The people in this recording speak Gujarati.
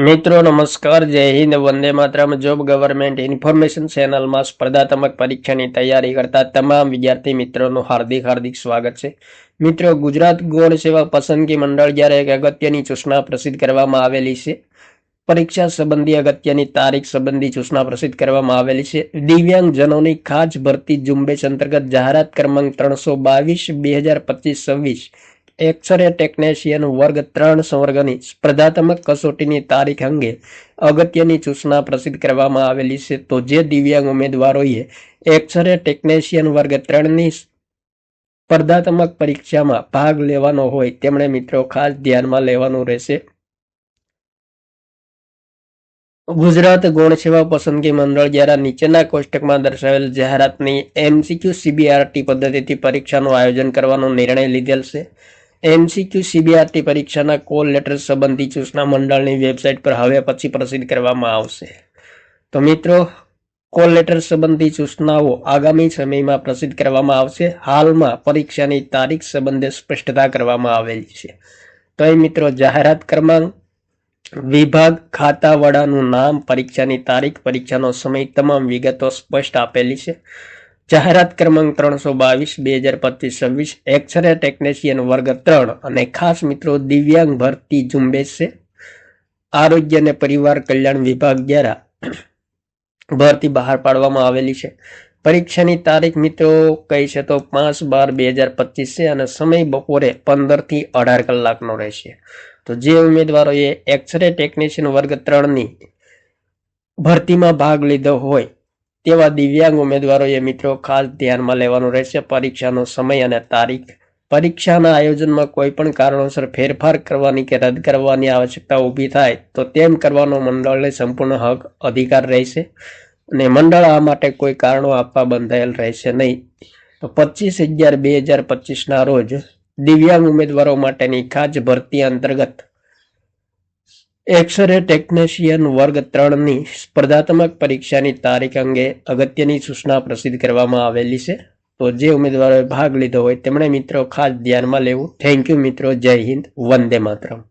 મિત્રો, નમસ્કાર. જય હિન્દ. વંદે માતરમ. જોબ ગવર્મેન્ટ ઇન્ફોર્મેશન ચેનલમાં સ્પર્ધાત્મક પરીક્ષાની તૈયારી કરતા તમામ વિદ્યાર્થી મિત્રોનું હાર્દિક હાર્દિક સ્વાગત છે. મિત્રો, ગુજરાત ગૌણ સેવા પસંદગી મંડળ જ્યારે એક અગત્યની સૂચના પ્રસિદ્ધ કરવામાં આવેલી છે. પરીક્ષા સંબંધી અગત્યની તારીખ સંબંધી સૂચના પ્રસિદ્ધ કરવામાં આવેલી છે. દિવ્યાંગજનોની ખાસ ભરતી ઝુંબેશ અંતર્ગત જાહેરાત ક્રમાંક ત્રણસો બાવીસ, બે હજાર પચીસ, છવ્વીસ એક્સરે ટેકનેશિયન વર્ગ ત્રણ સંવર્ગની સ્પર્ધાત્મક કસોટીની તારીખ અંગે અગત્યની સૂચના પ્રસિદ્ધ કરવામાં આવેલી છે. તો જે દિવ્યાંગ ઉમેદવારોએ એક્સરે ટેકનેશિયન વર્ગ ત્રણની સ્પર્ધાત્મક પરીક્ષામાં ભાગ લેવાનો હોય, તેમણે મિત્રો ખાસ ધ્યાનમાં લેવાનું રહેશે. ગુજરાત ગૌણ સેવા પસંદગી મંડળ દ્વારા નીચેના કોષ્ટકમાં દર્શાવેલ જાહેરાતની એમસીક્યુ સીબીઆરટી પદ્ધતિથી પરીક્ષાનું આયોજન કરવાનો નિર્ણય લીધેલ છે. એમસીક્યુ સીબીઆરટી પરીક્ષાના કોલ લેટર સંબંધી સૂચના મંડળની વેબસાઇટ પર હવે પછી પ્રસિદ્ધ કરવામાં આવશે. તો મિત્રો, કોલ લેટર સંબંધી સૂચનાઓ આગામી સમયમાં પ્રસિદ્ધ કરવામાં આવશે. હાલમાં પરીક્ષાની તારીખ સંબંધે સ્પષ્ટતા કરવામાં આવેલી છે. તો એ મિત્રો, જાહેરાત ક્રમાંક, વિભાગ ખાતાવાળાનું નામ, પરીક્ષાની તારીખ, પરીક્ષાનો સમય, તમામ વિગતો સ્પષ્ટ આપેલી છે. જાહેરાત ક્રમાંક ત્રણસો બાવીસ, બે હજાર પચીસ, છવ્વીસ એક્સરે ટેકનિશિયન વર્ગ ત્રણ અને ખાસ મિત્રો દિવ્યાંગ ભરતી ઝુંબેશ છે. આરોગ્ય અને પરિવાર કલ્યાણ વિભાગ દ્વારા ભરતી બહાર પાડવામાં આવેલી છે. પરીક્ષાની તારીખ મિત્રો કહી છે તો પાંચ બાર બે હજાર પચીસ છે અને સમય બપોરે પંદરથી અઢાર કલાકનો રહેશે. તો જે ઉમેદવારોએ એક્સરે ટેકનિશિયન વર્ગ ત્રણની ભરતીમાં ભાગ લીધો હોય તેવા દિવ્યાંગ ઉમેદવારોએ મિત્રો ખાસ ધ્યાનમાં લેવાનું રહેશે પરીક્ષાનો સમય અને તારીખ. પરીક્ષાના આયોજનમાં કોઈ પણ કારણોસર ફેરફાર કરવાની કે રદ કરવાની આવશ્યકતા ઊભી થાય તો તેમ કરવાનો મંડળને સંપૂર્ણ હક અધિકાર રહેશે અને મંડળ આ માટે કોઈ કારણો આપવા બંધાયેલ રહેશે નહીં. તો પચીસ અગિયાર બે હજાર પચીસના રોજ દિવ્યાંગ ઉમેદવારો માટેની ખાસ ભરતી અંતર્ગત એક્સરે ટેકનિશિયન વર્ગ ત્રણની સ્પર્ધાત્મક પરીક્ષાની તારીખ અંગે અગત્યની સૂચના પ્રસિદ્ધ કરવામાં આવેલી છે. તો જે ઉમેદવારોએ ભાગ લીધો હોય, તેમણે મિત્રો ખાસ ધ્યાનમાં લેવું. થેન્ક યુ મિત્રો. જય હિન્દ. વંદે માતરમ.